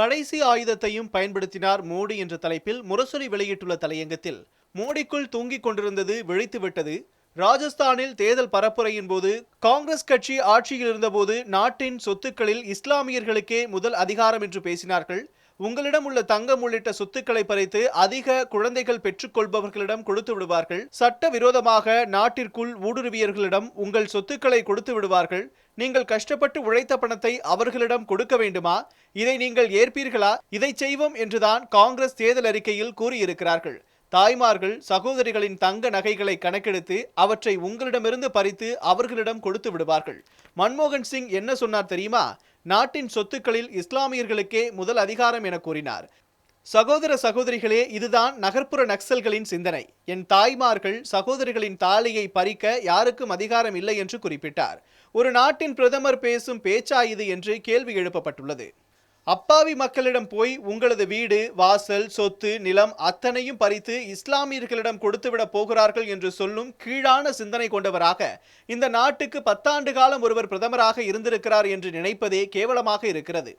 கடைசி ஆயுதத்தையும் பயன்படுத்தினார் மோடி என்ற தலைப்பில் முரசொலி வெளியிட்டுள்ள தலையங்கத்தில் மோடிக்குள் தூங்கிக் கொண்டிருந்தது விழித்துவிட்டது. ராஜஸ்தானில் தேர்தல் பரப்புரையின் போது காங்கிரஸ் கட்சி ஆட்சியில் இருந்தபோது நாட்டின் சொத்துக்களில் இஸ்லாமியர்களுக்கே முதல் அதிகாரம் என்று பேசினார்கள். உங்களிடம் உள்ள தங்கம் உள்ளிட்ட சொத்துக்களை பறித்து அதிக குழந்தைகள் பெற்றுக்கொள்பவர்களிடம் கொடுத்து விடுவார்கள். சட்ட விரோதமாக நாட்டிற்குள் ஊடுருவியர்களிடம் உங்கள் சொத்துக்களை கொடுத்து விடுவார்கள். நீங்கள் கஷ்டப்பட்டு உழைத்த பணத்தை அவர்களிடம் கொடுக்க வேண்டுமா? இதை நீங்கள் ஏற்பீர்களா? இதை செய்வோம் என்றுதான் காங்கிரஸ் தேர்தல் அறிக்கையில் கூறியிருக்கிறார்கள். தாய்மார்கள் சகோதரிகளின் தங்க நகைகளை கணக்கெடுத்து அவற்றை உங்களிடமிருந்து பறித்து அவர்களிடம் கொடுத்து விடுவார்கள். மன்மோகன் சிங் என்ன சொன்னார் தெரியுமா? நாட்டின் சொத்துக்களில் இஸ்லாமியர்களுக்கே முதல் அதிகாரம் என கூறினார். சகோதர சகோதரிகளே இதுதான் நகர்ப்புற நக்சல்களின் சிந்தனை. என் தாய்மார்கள் சகோதரிகளின் தாலியை பறிக்க யாருக்கும் அதிகாரம் இல்லை என்று குறிப்பிட்டார். ஒரு நாட்டின் பிரதமர் பேசும் பேச்சா இது என்று கேள்வி எழுப்பப்பட்டுள்ளது. அப்பாவி மக்களிடம் போய் உங்களது வீடு வாசல் சொத்து நிலம் அத்தனையும் பறித்து இஸ்லாமியர்களிடம் கொடுத்துவிடப் போகிறார்கள் என்று சொல்லும் கீழான சிந்தனை கொண்டவராக இந்த நாட்டுக்கு பத்தாண்டு காலம் ஒருவர் பிரதமராக இருந்திருக்கிறார் என்று நினைப்பதே கேவலமாக இருக்கிறது.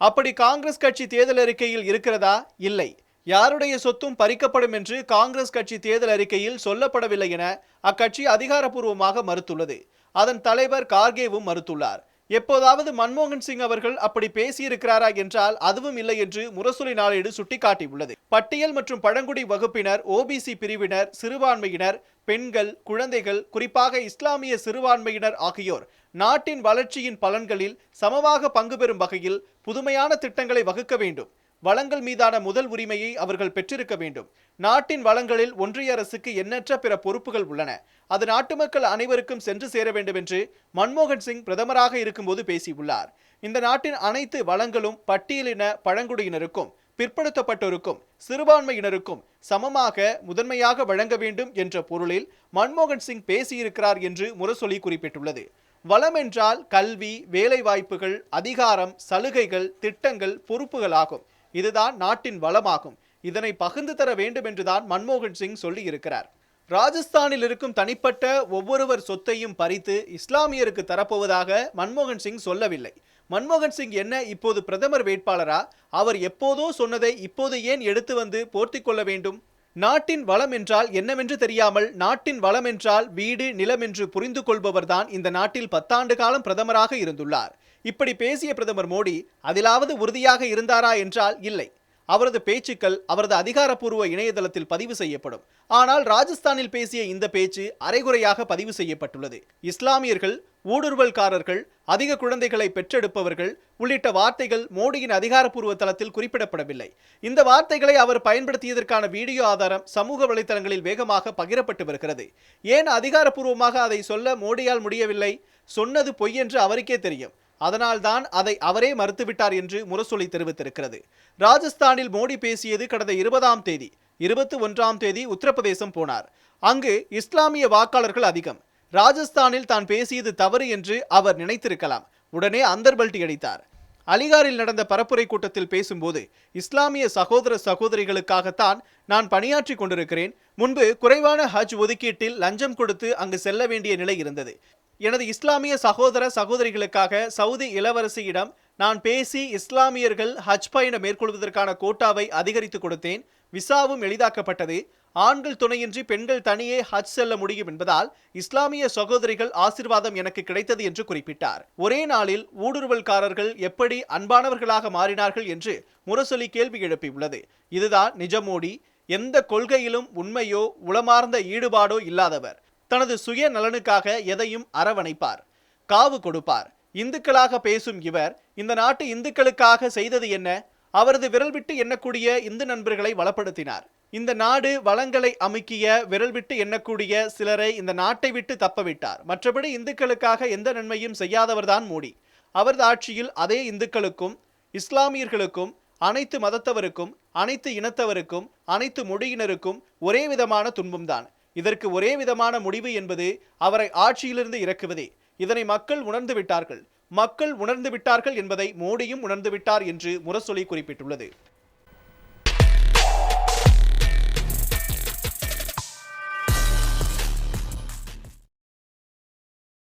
அப்படி காங்கிரஸ் கட்சி தேர்தல் அறிக்கையில் இருக்கிறதா? இல்லை. யாருடைய சொத்தும் பறிக்கப்படும் என்று காங்கிரஸ் கட்சி தேர்தல் அறிக்கையில் சொல்லப்படவில்லை என அக்கட்சி அதிகாரப்பூர்வமாக மறுத்துள்ளது. அதன் தலைவர் கார்கேவும் மறுத்துள்ளார். எப்போதாவது மன்மோகன் சிங் அவர்கள் அப்படி பேசியிருக்கிறாரா என்றால் அதுவும் இல்லை என்று முரசொலி நாளேடு சுட்டிக்காட்டியுள்ளது. பட்டியல் மற்றும் பழங்குடி வகுப்பினர் ஓபிசி பிரிவினர் சிறுபான்மையினர் பெண்கள் குழந்தைகள் குறிப்பாக இஸ்லாமிய சிறுபான்மையினர் ஆகியோர் நாட்டின் வளர்ச்சியின் பலன்களில் சமமாக பங்கு பெறும் வகையில் புதுமையான திட்டங்களை வகுக்க வேண்டும். வளங்கள் மீதான முதல் உரிமையை அவர்கள் பெற்றிருக்க வேண்டும். நாட்டின் வளங்களில் ஒன்றிய அரசுக்கு எண்ணற்ற பிற பொறுப்புகள் உள்ளன. அது நாட்டு மக்கள் அனைவருக்கும் சென்று சேர வேண்டும் என்று மன்மோகன் சிங் பிரதமராக இருக்கும்போது பேசியுள்ளார். இந்த நாட்டின் அனைத்து வளங்களும் பட்டியலின பழங்குடியினருக்கும் பிற்படுத்தப்பட்டோருக்கும் சிறுபான்மையினருக்கும் சமமாக முதன்மையாக வழங்க வேண்டும் என்ற பொருளில் மன்மோகன் சிங் பேசியிருக்கிறார் என்று முரசொலி குறிப்பிட்டுள்ளது. வளம் என்றால் கல்வி வேலைவாய்ப்புகள் அதிகாரம் சலுகைகள் திட்டங்கள் பொறுப்புகள் ஆகும். இதுதான் நாட்டின் வளமாகும். இதனை பகிர்ந்து தர வேண்டும் என்றுதான் மன்மோகன் சிங் சொல்லியிருக்கிறார். ராஜஸ்தானில் இருக்கும் தனிப்பட்ட ஒவ்வொருவர் சொத்தையும் பறித்து இஸ்லாமியருக்கு தரப்போவதாக மன்மோகன் சிங் சொல்லவில்லை. மன்மோகன் சிங் என்ன இப்போது பிரதமர் வேட்பாளரா? அவர் எப்போதோ சொன்னதை இப்போது ஏன் எடுத்து வந்து போர்த்திக் கொள்ள வேண்டும்? நாட்டின் வளம் என்றால் என்னவென்று தெரியாமல் நாட்டின் வளம் என்றால் வீடு நிலம் என்று புரிந்து கொள்பவர்தான் இந்த நாட்டில் பத்தாண்டு காலம் பிரதமராக இருந்துள்ளார். இப்படி பேசிய பிரதமர் மோடி அதிலாவது உறுதியாக இருந்தாரா? என்றால் இல்லை. அவரது பேச்சுக்கள் அவரது அதிகாரப்பூர்வ இணையதளத்தில் பதிவு செய்யப்படும். ஆனால் ராஜஸ்தானில் பேசிய இந்த பேச்சு அரைகுறையாக பதிவு செய்யப்பட்டுள்ளது. இஸ்லாமியர்கள் ஊடுருவல்காரர்கள் அதிக குழந்தைகளை பெற்றெடுப்பவர்கள் உள்ளிட்ட வார்த்தைகள் மோடியின் அதிகாரப்பூர்வ தளத்தில் குறிப்பிடப்படவில்லை. இந்த வார்த்தைகளை அவர் பயன்படுத்தியதற்கான வீடியோ ஆதாரம் சமூக வலைதளங்களில் வேகமாக பகிரப்பட்டு வருகிறது. ஏன் அதிகாரப்பூர்வமாக அதை சொல்ல மோடியால் முடியவில்லை? சொன்னது பொய் என்று அவருக்கே தெரியும். அதனால்தான் அதை அவரே மறுத்துவிட்டார் என்று முரசொலி தெரிவித்திருக்கிறது. ராஜஸ்தானில் மோடி பேசியது கடந்த இருபதாம் தேதி இருபத்தி ஒன்றாம் தேதி உத்தரப்பிரதேசம் போனார். அங்கு இஸ்லாமிய வாக்காளர்கள் அதிகம். ராஜஸ்தானில் தான் பேசியது தவறு என்று அவர் நினைத்திருக்கலாம். உடனே அந்தர்பல்ட்டி அடித்தார். அலிகாரில் நடந்த பரப்புரை கூட்டத்தில் பேசும்போது இஸ்லாமிய சகோதர சகோதரிகளுக்காகத்தான் நான் பணியாற்றி கொண்டிருக்கிறேன். முன்பு குறைவான ஹஜ் ஒதுக்கீட்டில் லஞ்சம் கொடுத்து அங்கு செல்ல வேண்டிய நிலை இருந்தது. எனது இஸ்லாமிய சகோதர சகோதரிகளுக்காக சவுதி இளவரசியிடம் நான் பேசி இஸ்லாமியர்கள் ஹஜ் பயணம் மேற்கொள்வதற்கான கோட்டாவை அதிகரித்து கொடுத்தேன். விசாவும் எளிதாக்கப்பட்டது. ஆண்கள் துணையின்றி பெண்கள் தனியே ஹஜ் செல்ல முடியும் என்பதால் இஸ்லாமிய சகோதரிகள் ஆசிர்வாதம் எனக்கு கிடைத்தது என்று குறிப்பிட்டார். ஒரே நாளில் ஊடுருவல்காரர்கள் எப்படி அன்பானவர்களாக மாறினார்கள் என்று முரசொலி கேள்வி எழுப்பியுள்ளது. இதுதான் நிஜமோடி எந்த கொள்கையிலும் உண்மையோ உளமார்ந்த ஈடுபாடோ இல்லாதவர். தனது சுய நலனுக்காக எதையும் அரவணைப்பார் காவு கொடுப்பார். இந்துக்களாக பேசும் இவர் இந்த நாட்டு இந்துக்களுக்காக செய்தது என்ன? அவரது விரல் விட்டு எண்ணக்கூடிய இந்து நண்பர்களை வளப்படுத்தினார். இந்த நாடு வளங்களை அமுக்கிய விரல் விட்டு எண்ணக்கூடிய சிலரை இந்த நாட்டை விட்டு தப்பவிட்டார். மற்றபடி இந்துக்களுக்காக எந்த நன்மையும் செய்யாதவர்தான் மோடி. அவரது ஆட்சியில் அதே இந்துக்களுக்கும் இஸ்லாமியர்களுக்கும் அனைத்து மதத்தவருக்கும் அனைத்து இனத்தவருக்கும் அனைத்து மொழியினருக்கும் ஒரே விதமான துன்பம்தான். இதற்கு ஒரே விதமான முடிவு என்பது அவரை ஆட்சியிலிருந்து இறக்குவதே. இதனை மக்கள் உணர்ந்து விட்டார்கள். மக்கள் உணர்ந்து விட்டார்கள் என்பதை மோடியும் உணர்ந்து விட்டார் என்று முரசொலி குறிப்பிட்டுள்ளது.